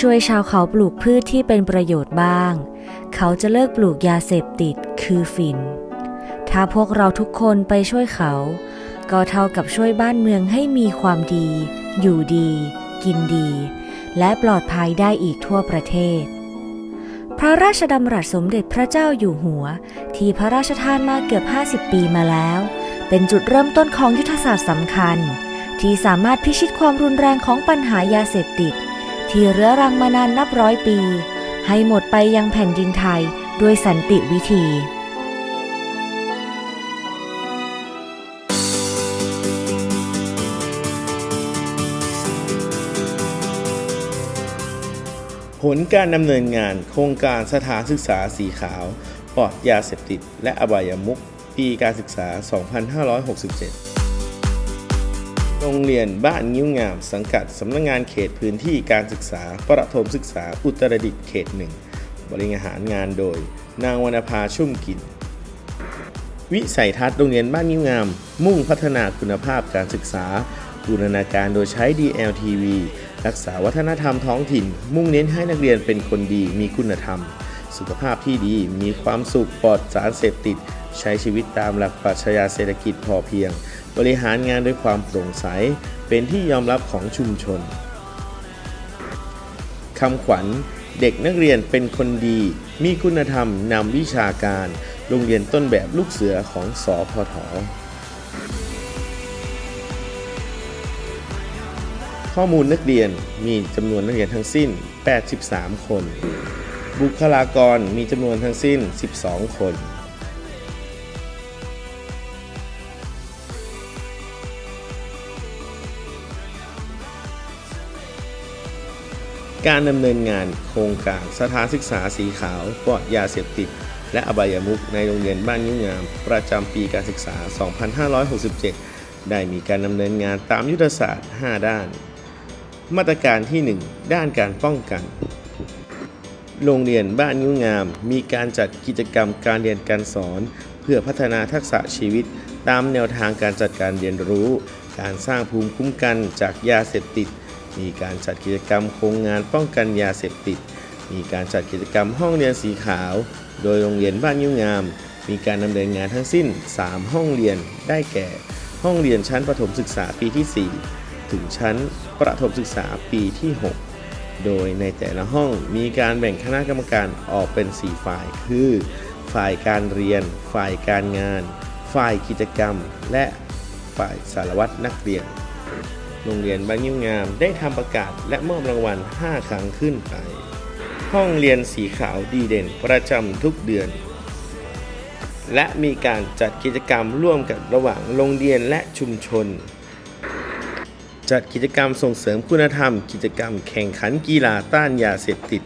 ช่วยชาวเขาปลูกพืชที่เป็นประโยชน์บ้าง เขาจะเลิกปลูกยาเสพติดคือฝิ่น ถ้าพวกเราทุกคนไปช่วยเขา ก็เท่ากับช่วยบ้านเมืองให้มีความดี อยู่ดี กินดี และปลอดภัยได้อีกทั่วประเทศ พระราชดำรัสสมเด็จพระเจ้าอยู่หัว ที่พระราชทานมาเกือบ 50 ปีมาแล้ว เป็นจุดเริ่มต้นของยุทธศาสตร์สำคัญ ที่สามารถพิชิตความรุนแรงของปัญหายาเสพติด ที่เรื้อรังมานานนับร้อยปี ให้หมดไปยังแผ่นดินไทยด้วยสันติวิธีผลการดำเนินงานโครงการสถานศึกษาสีขาวปลอดยาเสพติด และอบายมุขปีการศึกษา 2567 โรงเรียนบ้านงิ้วงาม สังกัดสำนักงงานเขตพื้นที่การศึกษา ประถมศึกษาอุตรดิตถ์เขตหนึ่งบริหารงานโดย นางวรรณภาชุ่มกิน วิสัยทัศน์โรงเรียนบ้านนิ้วงาม มุ่งพัฒนาคุณภาพการศึกษาบูรณาการโดยใช้ DLTV รักษาวัฒนธรรมท้องถิ่น มุ่งเน้นให้นักเรียนเป็นคนดีมีคุณธรรม สุขภาพที่ดีมีความสุขปลอดสารเสพติด ใช้ชีวิตตามหลักปรัชญาเศรษฐกิจพอเพียง บริหารงานด้วยความโปร่งใส เป็นที่ยอมรับของชุมชนคำขวัญ เด็กนักเรียนเป็นคนดี มีคุณธรรมนำวิชาการ โรงเรียนต้นแบบลูกเสือของสอพทข้อมูลนักเรียนมีจำนวนนักเรียนทั้งสิ้น 83 คน บุคลากรมีจำนวนทั้งสิ้น 12 คน การดำเนินงานโครงการสถานศึกษาสีขาวปลอดยาเสพติด และอบายมุขในโรงเรียนบ้านยิ้วงาม ประจำปีการศึกษา 2567 ได้มีการดำเนินงานตามยุทธศาสตร์ 5 ด้าน มาตรการที่ 1 ด้านการป้องกัน โรงเรียนบ้านยิ้วงาม มีการจัดกิจกรรมการเรียนการสอน เพื่อพัฒนาทักษะชีวิต ตามแนวทางการจัดการเรียนรู้ การสร้างภูมิคุ้มกันจากยาเสพติด มีการจัดกิจกรรมโครงงานป้องกันยาเสพติด มีการจัดกิจกรรมห้องเรียนสีขาว โดยโรงเรียนบ้านยิ้วงาม มีการดำเนินงานทั้งสิ้น 3 ห้องเรียนได้แก่ ห้องเรียนชั้นประถมศึกษาปีที่ 4 ถึงชั้นประถมศึกษาปีที่ 6 โดยในแต่ละห้องมีการแบ่งคณะกรรมการออกเป็น 4 ฝ่าย คือ ฝ่ายการเรียน ฝ่ายการงาน ฝ่ายกิจกรรม และฝ่ายสารวัตรนักเรียน โรงเรียนบานยิ้วงามได้ทำประกาศและมอบรางวัล 5 ครั้งขึ้นไป ห้องเรียนสีขาวดีเด่นประจำทุกเดือน และมีการจัดกิจกรรมร่วมกันระหว่างโรงเรียนและชุมชน จัดกิจกรรมส่งเสริมคุณธรรม กิจกรรมแข่งขันกีฬาต้านยาเสพติด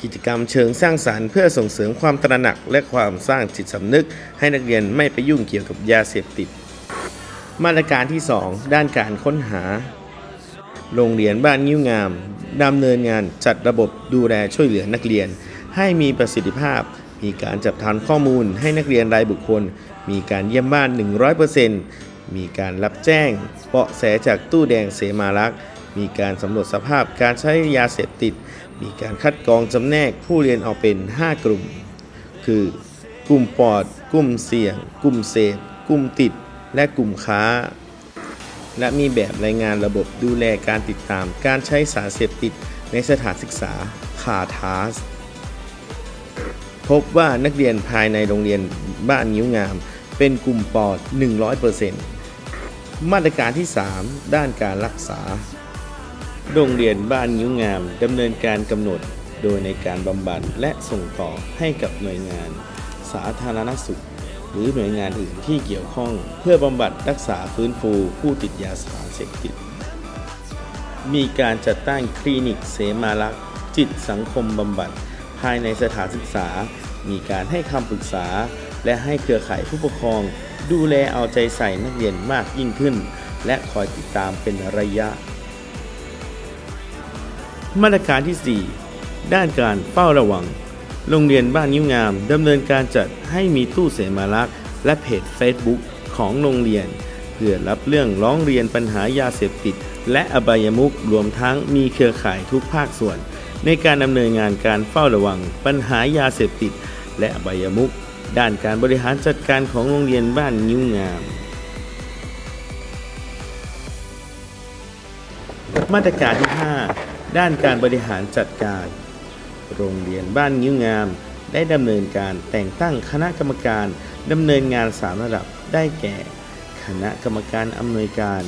กิจกรรมเชิงสร้างสารรค์เพื่อส่งเสริมความตระหนักและความสร้างจิตสำนึก ให้นักเรียนไม่ไปยุ่งเกี่ยวกับยาเสพติด มาตรการที่ 2 ด้านการค้นหา โรงเรียนบ้านงิ้วงามดำเนินงานจัดระบบดูแลช่วยเหลือนักเรียน ให้มีประสิทธิภาพ มีการจับทานข้อมูลให้นักเรียนรายบุคคล มีการเยี่ยมบ้าน 100%มีการรับแจ้งเบาะแสจากตู้แดงเสมารักษ์มีการสำรวจสภาพการใช้ยาเสพติด มีการคัดกรองจำแนกผู้เรียนออกเป็น 5 กลุ่ม คือ กลุ่มปอด กลุ่มเสี่ยง กลุ่มเสพ กลุ่มติด และกลุ่มค้า และมีแบบรายงานระบบดูแลการติดตาม การใช้สารเสพติดในสถานศึกษาคาทาสพบว่านักเรียนภายในโรงเรียนบ้านนิ้วงาม เป็นกลุ่มปอด 100%มาตรการที่ 3 ด้านการรักษา โรงเรียนบ้านนิ้วงามดำเนินการกำหนดโดยในการบำบัดและส่งต่อให้กับหน่วยงาน สาธารณสุข หรือหน่วยงานอื่นที่เกี่ยวข้อง เพื่อบำบัดรักษาฟื้นฟูผู้ติดยาสารเสพติด มีการจัดตั้งคลินิกเสมาลักษ์จิตสังคมบำบัดภายในสถานศึกษา มีการให้คำปรึกษา และให้เครือข่ายผู้ปกครอง ดูแลเอาใจใส่นักเรียนมากยิ่งขึ้น และคอยติดตามเป็นระยะ มาตรการที่ 4 ด้านการเฝ้าระวัง โรงเรียนบ้านยิ้วงามดำเนินการจัดให้มีตู้เสมาลักษ์และเพจ Facebook ของโรงเรียน เพื่อรับเรื่องร้องเรียนปัญหายาเสพติด และอบายมุขรวมทั้งมีเครือข่ายทุกภาคส่วน ในการดำเนินงานการเฝ้าระวัง ปัญหายาเสพติด และอบายมุขด้านการบริหารจัดการของโรงเรียนบ้านนิ้วงาม มาตรการที่ 5 ด้านการบริหารจัดการ โรงเรียนบ้านนิ้วงาม ได้ดำเนินการแต่งตั้งคณะกรรมการดำเนินงานสามระดับได้แก่ คณะกรรมการอำนวยการ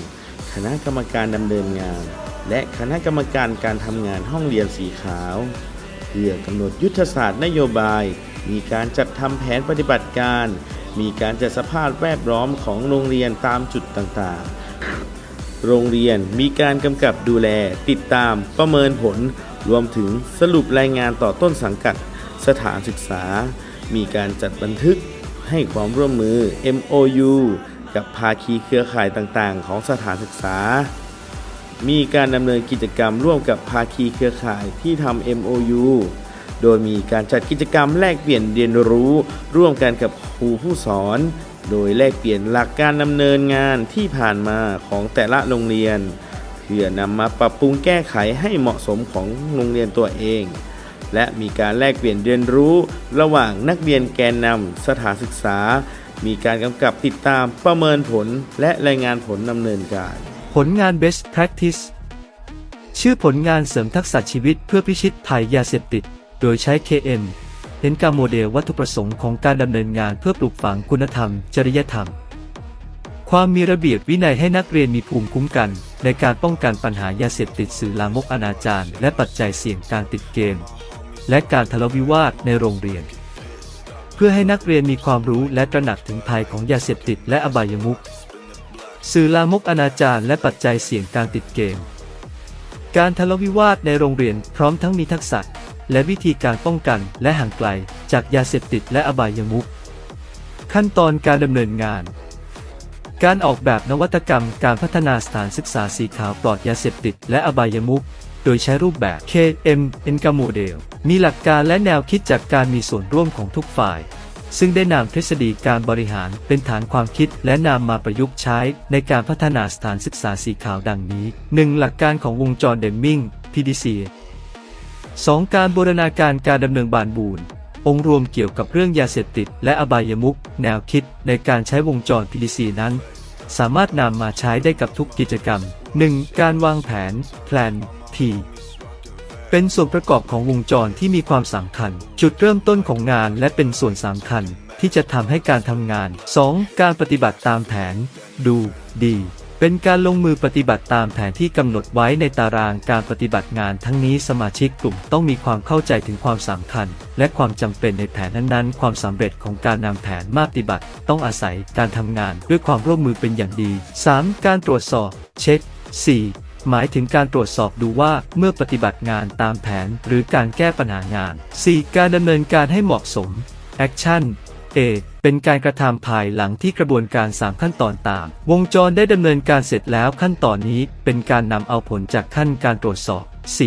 คณะกรรมการดำเนินงาน และคณะกรรมการการทำงานห้องเรียนสีขาว เพื่อกำหนดยุทธศาสตร์นโยบาย มีการจัดทำแผนปฏิบัติการ มีการจัดสภาพแวดล้อมของโรงเรียนตามจุดต่างๆโรงเรียนมีการกำกับดูแล ติดตามประเมินผล รวมถึงสรุปรายงานต่อต้นสังกัดสถานศึกษา มีการจัดบันทึกให้ความร่วมมือ MOU กับภาคีเครือข่ายต่างๆ ของสถานศึกษา มีการดำเนินกิจกรรมร่วมกับภาคีเครือข่ายที่ทำ MOU โดยมีการจัดกิจกรรมแลกเปลี่ยนเรียนรู้ร่วมกันกับครูผู้สอน โดยแลกเปลี่ยนหลักการดำเนินงานที่ผ่านมาของแต่ละโรงเรียน เพื่อนำมาปรับปรุงแก้ไขให้เหมาะสมของโรงเรียนตัวเอง และมีการแลกเปลี่ยนเรียนรู้ ระหว่างนักเรียนแกนนำสถานศึกษา มีการกำกับติดตามประเมินผลและรายงานผลดำเนินการ ผลงาน Best Practice ชื่อผลงานเสริมทักษะชีวิตเพื่อพิชิตภัยยาเสพติด โดยใช้ KM เห็นการโมเดลวัตถุประสงค์ของการดำเนินงานเพื่อปลูกฝังคุณธรรม จริยธรรม ความมีระเบียบวินัยให้นักเรียนมีภูมิคุ้มกัน ในการป้องกันปัญหายาเสพติดสื่อลามกอนาจารและปัจจัยเสี่ยงการติดเกม และการทะเลาะวิวาทในโรงเรียน เพื่อให้นักเรียนมีความรู้และตระหนักถึงภัยของยาเสพติดและอบายมุขสื่อลามกอนาจารและปัจจัยเสี่ยงการติดเกม การทะเลาะวิวาทในโรงเรียนพร้อมทั้งมีทักษะ และวิธีการป้องกันและห่างไกล จากยาเสพติดและอบายมุขขั้นตอนการดำเนินงาน การออกแบบนวัตกรรมการพัฒนาสถานศึกษาสีขาวปลอดยาเสพติดและอบายมุขโดยใช้รูปแบบ KM e n g a Model มีหลักการและแนวคิดจากการมีส่วนร่วมของทุกฝ่าย ซึ่งได้นำทฤษฎีการบริหารเป็นฐานความคิดและนำมาประยุกต์ใช้ในการพัฒนาสถานศึกษาสีขาวดังนี้ 1. หลักการของวงจรเดมมิง PDC 2. การบูรณาการการดำเนินบานบูน องค์รวมเกี่ยวกับเรื่องยาเสพติด และอบายมุขแนวคิดในการใช้วงจร PDC นั้น สามารถนำมาใช้ได้กับทุกกิจกรรม 1. การวางแผน Plan P เป็นส่วนประกอบของวงจรที่มีความสำคัญ จุดเริ่มต้นของงานและเป็นส่วนสำคัญที่จะทำให้การทำงาน 2. การปฏิบัติตามแผน ดูดี เป็นการลงมือปฏิบัติตามแผนที่กำหนดไว้ในตารางการปฏิบัติงานทั้งนี้สมาชิกกลุ่มต้องมีความเข้าใจถึงความสำคัญ และความจำเป็นในแผนนั้นๆ ความสำเร็จของการนำแผนมาปฏิบัติ ต้องอาศัยการทำงานด้วยความร่วมมือเป็นอย่างดี 3. การตรวจสอบ เช็ค 4. หมายถึงการตรวจสอบดูว่าเมื่อปฏิบัติงานตามแผนหรือการแก้ปัญหางาน 4. การดำเนินการให้เหมาะสม Action A เป็นการกระทำภายหลังที่กระบวนการ 3 ขั้นตอนตาม วงจรได้ดำเนินการเสร็จแล้วขั้นตอนนี้เป็นการนำเอาผลจากขั้นการตรวจสอบ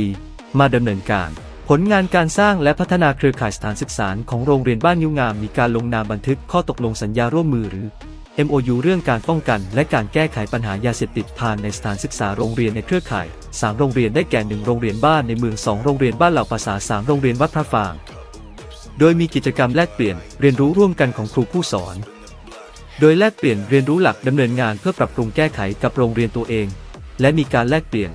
4. มาดำเนินการ ผลงานการสร้างและพัฒนาเครือข่ายสถานศึกษาของโรงเรียนบ้านยิ้วงามมีการลงนามบันทึกข้อตกลงสัญญาร่วมมือหรือ MOU เรื่องการป้องกันและการแก้ไขปัญหายาเสพติดผ่านในสถานศึกษาโรงเรียนในเครือข่าย 3 โรงเรียนได้แก่ 1 โรงเรียนบ้านในเมือง 2 โรงเรียนบ้านเหล่าภาษา 3 โรงเรียนวัดพระฟาง โดยมีกิจกรรมแลกเปลี่ยนเรียนรู้ร่วมกันของครูผู้สอน โดยแลกเปลี่ยนเรียนรู้หลักดำเนินงานเพื่อปรับปรุงแก้ไขกับโรงเรียนตัวเอง และมีการแลกเปลี่ยน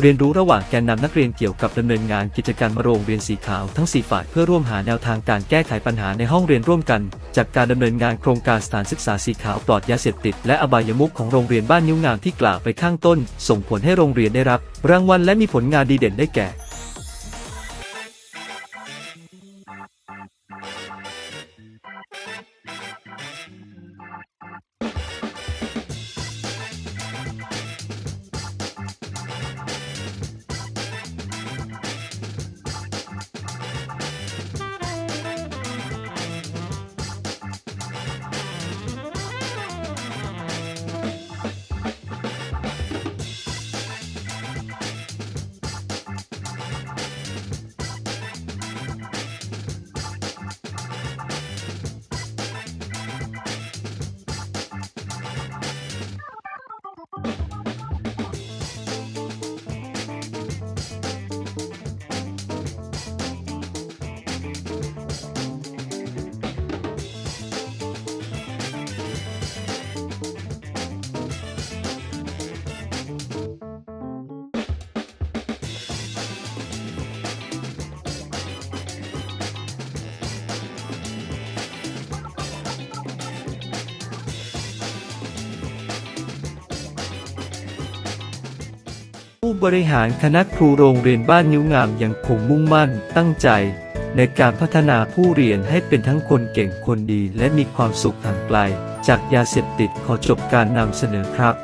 เรียนรู้ระหว่างแกนนำนักเรียนเกี่ยวกับดำเนินงานกิจการมโรงเรียนสีขาวทั้ง 4 ฝ่ายเพื่อร่วมหาแนวทางการแก้ไขปัญหาในห้องเรียนร่วมกัน จากการดำเนินงานโครงการสถานศึกษาสีขาวปลอดยาเสพติด และอบายมุขของโรงเรียนบ้านนิ้วงามที่กล่าวไปข้างต้น ส่งผลให้โรงเรียนได้รับ รางวัลและมีผลงานดีเด่นได้แก่ ผู้บริหารคณะครูโรงเรียนบ้านนิ้วงามยังคงมุ่งมั่นตั้งใจ ในการพัฒนาผู้เรียนให้เป็นทั้งคนเก่งคนดีและมีความสุขห่างไกล จากยาเสพติดขอจบการนำเสนอครับ